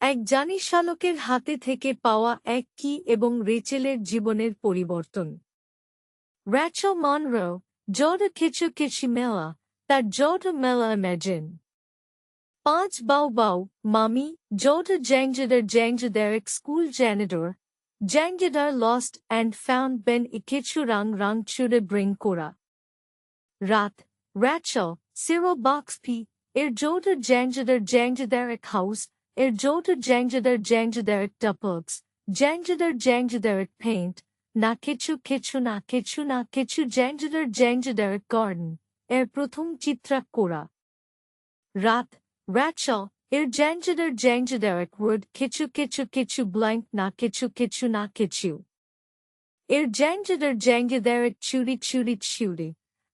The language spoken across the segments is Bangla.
এক জানিশালকের হাতে থেকে পাওয়া এক কি এবং রেচেলের জীবনের পরিবর্তন। র্যাচো মনরো জর্ড কিছু কিছু মেলা তার জর্ড মেলা ইমেজিন পাঁচ বাউ বাউ, মামি জর্ড জ্যাংজেডার এক স্কুল জ্যানেডর জ্যাংজেডার লস্ট অ্যান্ড ফাউন্ড বেন ইকেছু রাং রাং চুড়ে ব্রিং কোরা রাত র্যাচো সিরো বক্স পি এর জর্ড জ্যাংজেডার এক house Er Jota Jangjader Jangjaderik Dupugs, Jangjader Jangjaderik Paint, না কিছু কিছু না কিছু না কিছু জ্যাংজাদার জ্যাংজাদারিক গার্ডেন এর প্রথম চিত্রাক কোরা রাত র্যাচা এর জ্যাংজাদার জ্যাংজাদারিক ওয়ার্ড কিছু কিছু কিছু ব্ল্যাঙ্ক না কিছু কিছু না কিছু এর জ্যাংজাদার জ্যাংজাদারিক চুরি চুরি চুরি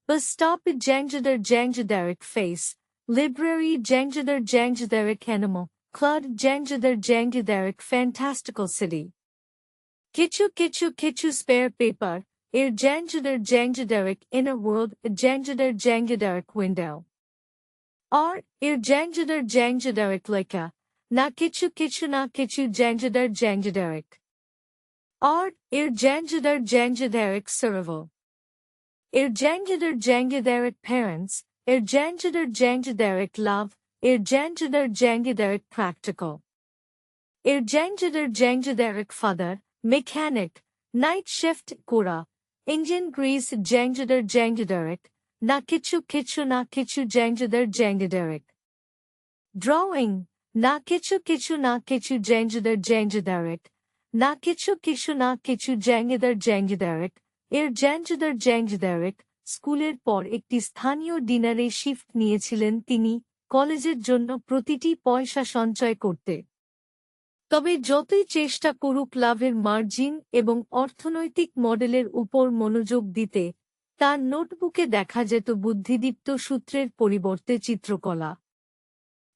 But stop it Jangjader Jangjadaric face, library Jangjader Jangjadaric animal, Claude Jangidar Jangidaric Fantastical City. Kichu Kichu Kichu Spare Paper, Ir Jangidar Jangidaric Inner World Jangidar Jangidaric Window. Or Ir Jangidar Jangidaric Lika, Na Kichu Kichu Na Kichu Jangidar Jangidaric. Or Ir Jangidar Jangidaric Suraval. Ir Jangidar Jangidaric Parents, Ir Jangidar Jangidaric Love, Ir Jangjadar practical. Ir Jangjadar father, mechanic, night shift kura, engine grease Jangjadar Jangjadaric, na kichu kichu na kichu Jangjadar Jangjadaric. Drawing, na kichu kichu na kichu Jangjadar Jangjadaric, na kichu kichu na kichu Jangjadar Jangjadaric, এর জ্যাঞ্জদার স্কুলের পর একটি স্থানীয় ডিনারে শিফট নিয়েছিলেন তিনি কলেজের জন্য প্রতিটি পয়সা সঞ্চয় করতে। তবে যতই চেষ্টা করুক লাভের মার্জিন এবং অর্থনৈতিক মডেলের উপর মনোযোগ দিতে, তার নোটবুকে দেখা যেত বুদ্ধিদীপ্ত সূত্রের পরিবর্তে চিত্রকলা।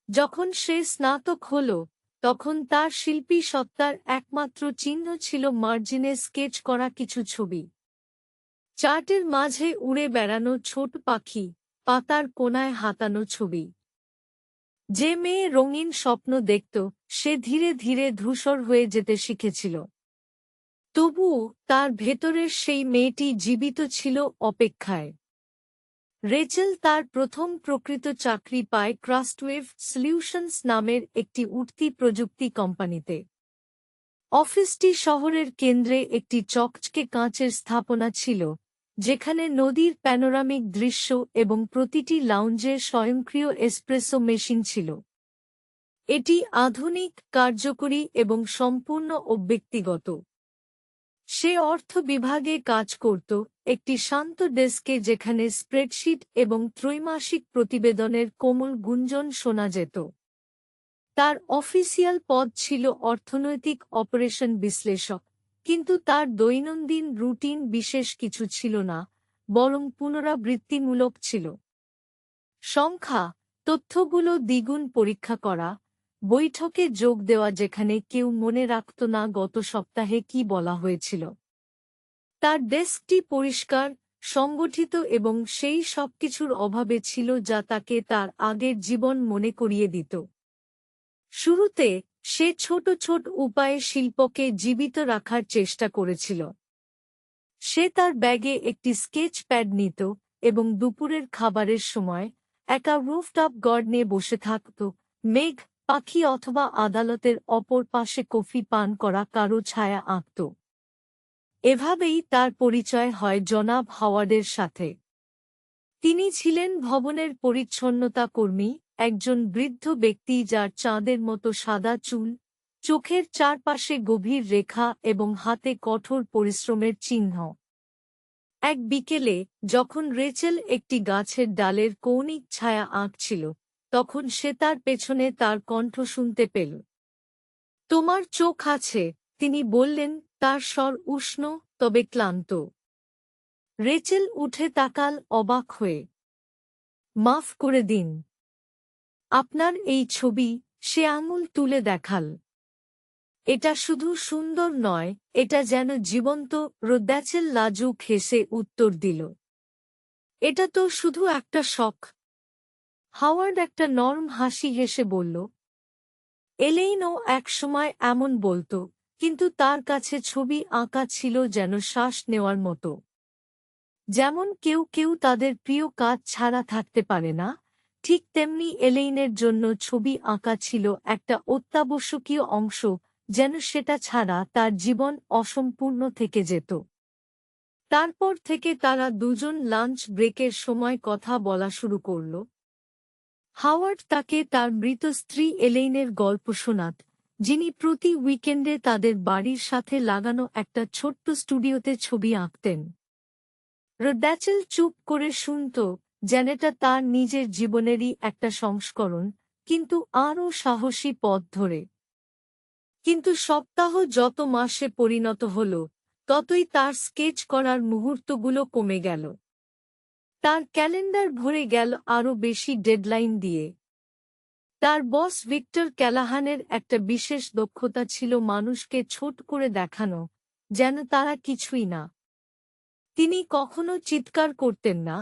যখন সে স্নাতক হল, তখন তার শিল্পী সত্তার একমাত্র চিহ্ন ছিল মার্জিনে স্কেচ করা কিছু ছবি। চার্টের মাঝে উড়ে বেড়ানো ছোট পাখি পাতার কোনায় হাতানো ছবি। যে মেয়ে রঙিন স্বপ্ন দেখত, সে ধীরে ধীরে ধূসর হয়ে যেতে শিখেছিল। তবুও তার ভেতরের সেই মেয়েটি জীবিত ছিল অপেক্ষায়। রেচেল তার প্রথম প্রকৃত চাকরি পায় ক্রাস্টওয়েভ সলিউশনস নামের একটি উঠতি প্রযুক্তি কোম্পানিতে। অফিসটি শহরের কেন্দ্রে একটি চকচকে কাঁচের স্থাপনা ছিল। যেখানে নদীর প্যানোরামিক দৃশ্য এবং প্রতিটি লাউঞ্জের স্বয়ংক্রিয় এসপ্রেসো মেশিন ছিল। এটি আধুনিক, কার্যকরী এবং সম্পূর্ণ অব্যক্তিগত সে অর্থ বিভাগে কাজ করত একটি শান্ত ডেস্কে যেখানে স্প্রেডশিট এবং ত্রৈমাসিক প্রতিবেদনের কোমল গুঞ্জন শোনা যেত। তার অফিসিয়াল পদ ছিল অর্থনৈতিক অপারেশন বিশ্লেষক। কিন্তু তার দৈনন্দিন রুটিন বিশেষ কিছু ছিল না, বরং পুনরাবৃত্তিমূলক ছিল। সংখ্যা, তথ্যগুলো দ্বিগুণ পরীক্ষা করা, বৈঠকে যোগ দেওয়া যেখানে কেউ মনে রাখত না গত সপ্তাহে কি বলা হয়েছিল। তার ডেস্কটি পরিষ্কার, সংগঠিত এবং সেই সবকিছুর অভাবে ছিল যা তাকে তার আগের জীবন মনে করিয়ে দিত। শুরুতে সে ছোট ছোট উপায়ে শিল্পকে জীবিত রাখার চেষ্টা করেছিল। সে তার ব্যাগে একটি স্কেচ প্যাড নিত এবং দুপুরের খাবারের সময় একা রুফটপ নিয়ে বসে থাকত, মেঘ, পাখি অথবা আদালতের অপর পাশে কফি পান করা কারও ছায়া আঁকত। এভাবেই তার পরিচয় হয় জনাব হাওয়ার্ডের সাথে। তিনি ছিলেন ভবনের পরিচ্ছন্নতা কর্মী একজন বৃদ্ধ ব্যক্তি যার চাঁদের মতো সাদা চুল, চোখের চারপাশে গভীর রেখা এবং হাতে কঠোর পরিশ্রমের চিহ্ন। এক বিকেলে, যখন রেচেল একটি গাছের ডালের কৌণিক ছায়া আঁকছিল, তখন সে তার পেছনে তার কণ্ঠ শুনতে পেল। তোমার চোখ আছে তিনি বললেন, তার স্বর উষ্ণ, তবে ক্লান্ত। রেচেল উঠে তাকাল অবাক হয়ে। মাফ করে দিন। আপনার এই ছবি সে আঙুল তুলে দেখাল। এটা শুধু সুন্দর নয়, এটা যেন জীবন্ত রোদ্যাচেল লাজুক হেসে উত্তর দিল। এটা তো শুধু একটা শখ। হাওয়ার্ড একটা নরম হাসি হেসে বলল, এলেইনও একসময় এমন বলতো, কিন্তু তার কাছে ছবি আঁকা ছিল যেন শ্বাস নেওয়ার মতো। যেমন কেউ কেউ তাদের প্রিয় কাজ ছাড়া থাকতে পারে না ঠিক তেমনি এলেইনের জন্য ছবি আঁকা ছিল একটা অত্যাবশ্যকীয় অংশ যেন সেটা ছাড়া তার জীবন অসম্পূর্ণ থেকে যেত। তারপর থেকে তারা দুজন লাঞ্চ ব্রেকের সময় কথা বলা শুরু করল। হাওয়ার্ড তাকে তার মৃত স্ত্রী এলেইনের গল্প শোনাত, যিনি প্রতি উইকেন্ডে তাদের বাড়ির সাথে লাগানো একটা ছোট্ট স্টুডিওতে ছবি আঁকতেন। রোড্যাচেল চুপ করে শুনত যেন এটা তার নিজের জীবনেরই একটা সংস্করণ, কিন্তু আরও সাহসী পথ ধরে। কিন্তু সপ্তাহ যত মাসে পরিণত হল, ততই তার স্কেচ করার মুহূর্তগুলো কমে গেল। তার ক্যালেন্ডার ভরে গেল আরও বেশি ডেডলাইন দিয়ে। তার বস ভিক্টর ক্যালাহানের একটা বিশেষ দক্ষতা ছিল মানুষকে ছোট করে দেখানো, যেন তারা কিছুই না। তিনি কখনো চিৎকার করতেন না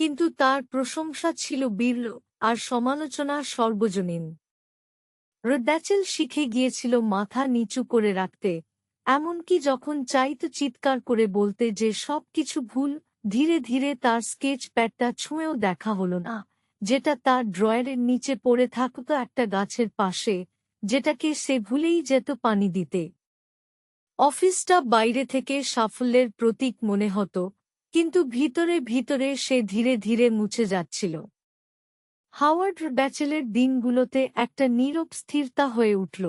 কিন্তু তার প্রশংসা ছিল বিরল আর সমালোচনা সর্বজনীন। রোদ্যাচেল শিখে গিয়েছিল মাথা নিচু করে রাখতে, এমনকি যখন চাইত চিৎকার করে বলতে যে সব কিছু ভুল, ধীরে ধীরে তার স্কেচ প্যাডটা ছুঁয়েও দেখা হলো না, যেটা তার ড্রয়ারের নিচে পড়ে থাকত একটা গাছের পাশে, যেটাকে সে ভুলেই যেত পানি দিতে। অফিসটা বাইরে থেকে সাফল্যের প্রতীক মনে হতো কিন্তু ভিতরে ভিতরে সে ধীরে ধীরে মুছে যাচ্ছিল। হাওয়ার্ড ব্যাচেলের দিনগুলোতে একটা নীরব স্থিরতা হয়ে উঠল।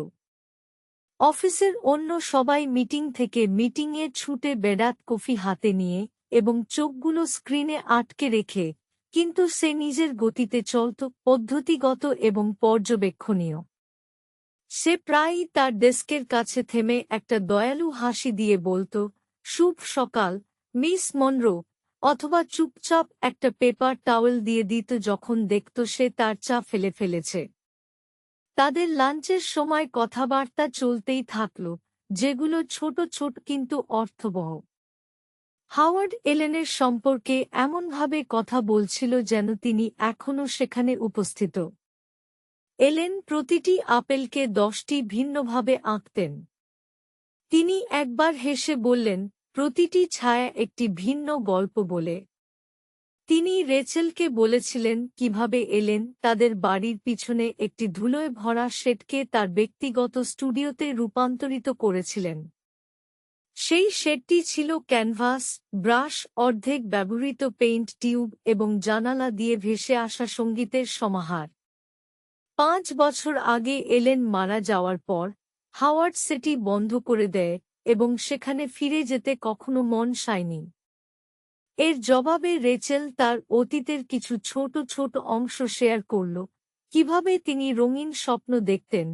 অফিসের অন্য সবাই মিটিং থেকে মিটিংয়ে ছুটে বেডাত কফি হাতে নিয়ে এবং চোখগুলো স্ক্রিনে আটকে রেখে, কিন্তু সে নিজের গতিতে চলত পদ্ধতিগত এবং পর্যবেক্ষণীয়। সে প্রায়ই তার ডেস্কের কাছে থেমে একটা দয়ালু হাসি দিয়ে বলত, শুভ সকাল মিস মনরো, অথবা চুপচাপ একটা পেপার টাওয়েল দিয়ে দিত যখন দেখত সে তার চা ফেলে ফেলেছে। তাদের লাঞ্চের সময় কথাবার্তা চলতেই থাকল, যেগুলো ছোট ছোট কিন্তু অর্থবহ। হাওয়ার্ড এলেনের সম্পর্কে এমনভাবে কথা বলছিল যেন তিনি এখনও সেখানে উপস্থিত। এলেন প্রতিটি আপেলকে দশটি ভিন্নভাবে আঁকতেন। তিনি একবার হেসে বললেন প্রতিটি ছায়া একটি ভিন্ন গল্প বলে। তিনি রেচেলকে বলেছিলেন, কীভাবে এলেন? তাদের বাড়ির পিছনে একটি ধুলোয় ভরা শেডকে তার ব্যক্তিগত স্টুডিওতে রূপান্তরিত করেছিলেন। সেই শেডটি ছিল ক্যানভাস, ব্রাশ, অর্ধেক ব্যবহৃত পেইন্ট টিউব এবং জানালা দিয়ে ভেসে আসা সঙ্গীতের সমাহার। পাঁচ বছর আগে এলেন মারা যাওয়ার পর, হাওয়ার্ড সেটি বন্ধ করে দেয় এবং সেখানে ফিরে যেতে কখনো মন সায়নি এর জবাবে রেচেল তার অতীতের কিছু ছোট ছোট অংশ শেয়ার করল, কীভাবে তিনি রঙিন স্বপ্ন দেখতেন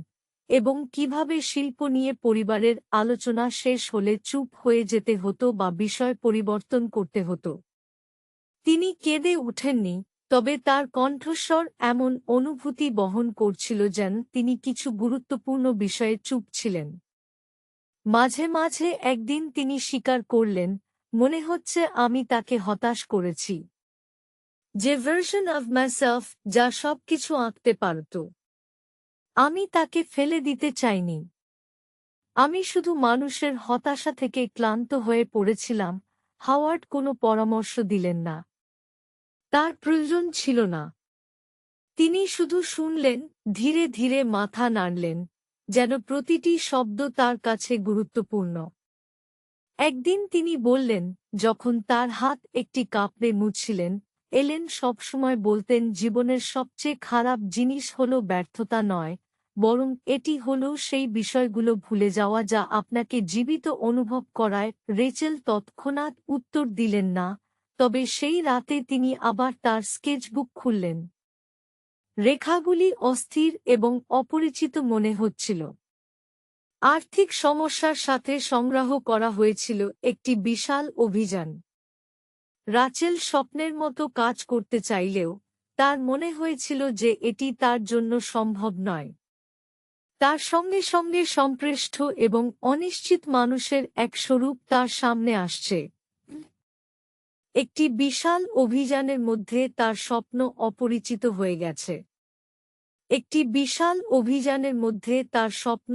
এবং কীভাবে শিল্প নিয়ে পরিবারের আলোচনা শেষ হলে চুপ হয়ে যেতে হতো বা বিষয় পরিবর্তন করতে হতো। তিনি কেঁদে উঠেননি তবে তার কণ্ঠস্বর এমন অনুভূতি বহন করছিল যেন তিনি কিছু গুরুত্বপূর্ণ বিষয়ে চুপ ছিলেন। মাঝে মাঝে একদিন তিনি স্বীকার করলেন, মনে হচ্ছে আমি তাকে হতাশ করেছি। যে ভার্সন অব মাইসেলফ যা সব কিছু আঁকতে পারত। আমি তাকে ফেলে দিতে চাইনি। আমি শুধু মানুষের হতাশা থেকে ক্লান্ত হয়ে পড়েছিলাম, হাওয়ার্ড কোনো পরামর্শ দিলেন না। তার প্রয়োজন ছিল না। তিনি শুধু শুনলেন, ধীরে ধীরে মাথা নাড়লেন। যেন প্রতিটি শব্দ তার কাছে গুরুত্বপূর্ণ। একদিন তিনি বললেন, যখন তার হাত একটি কাপড়ে মুছছিলেন, এলেন সবসময় বলতেন, জীবনের সবচেয়ে খারাপ জিনিস হল ব্যর্থতা নয়, বরং এটি হল সেই বিষয়গুলো ভুলে যাওয়া যা আপনাকে জীবিত অনুভব করায়। রেচেল তৎক্ষণাৎ উত্তর দিলেন, না। তবে সেই রাতে তিনি আবার তার স্কেচবুক খুললেন। রেখাগুলি অস্থির এবং অপরিচিত মনে হচ্ছিল। আর্থিক সমস্যার সাথে সংগ্রহ করা হয়েছিল একটি বিশাল অভিযান। রাচেল স্বপ্নের মতো কাজ করতে চাইলেও, তার মনে হয়েছিল যে এটি তার জন্য সম্ভব নয়। তার সঙ্গে সঙ্গে সম্পৃষ্ট এবং অনিশ্চিত মানুষের এক স্বরূপ তার সামনে আসছে। একটি বিশাল অভিযানের মধ্যে তার স্বপ্ন অপরিচিত হয়ে গেছে। একটি বিশাল অভিযানের মধ্যে তার স্বপ্ন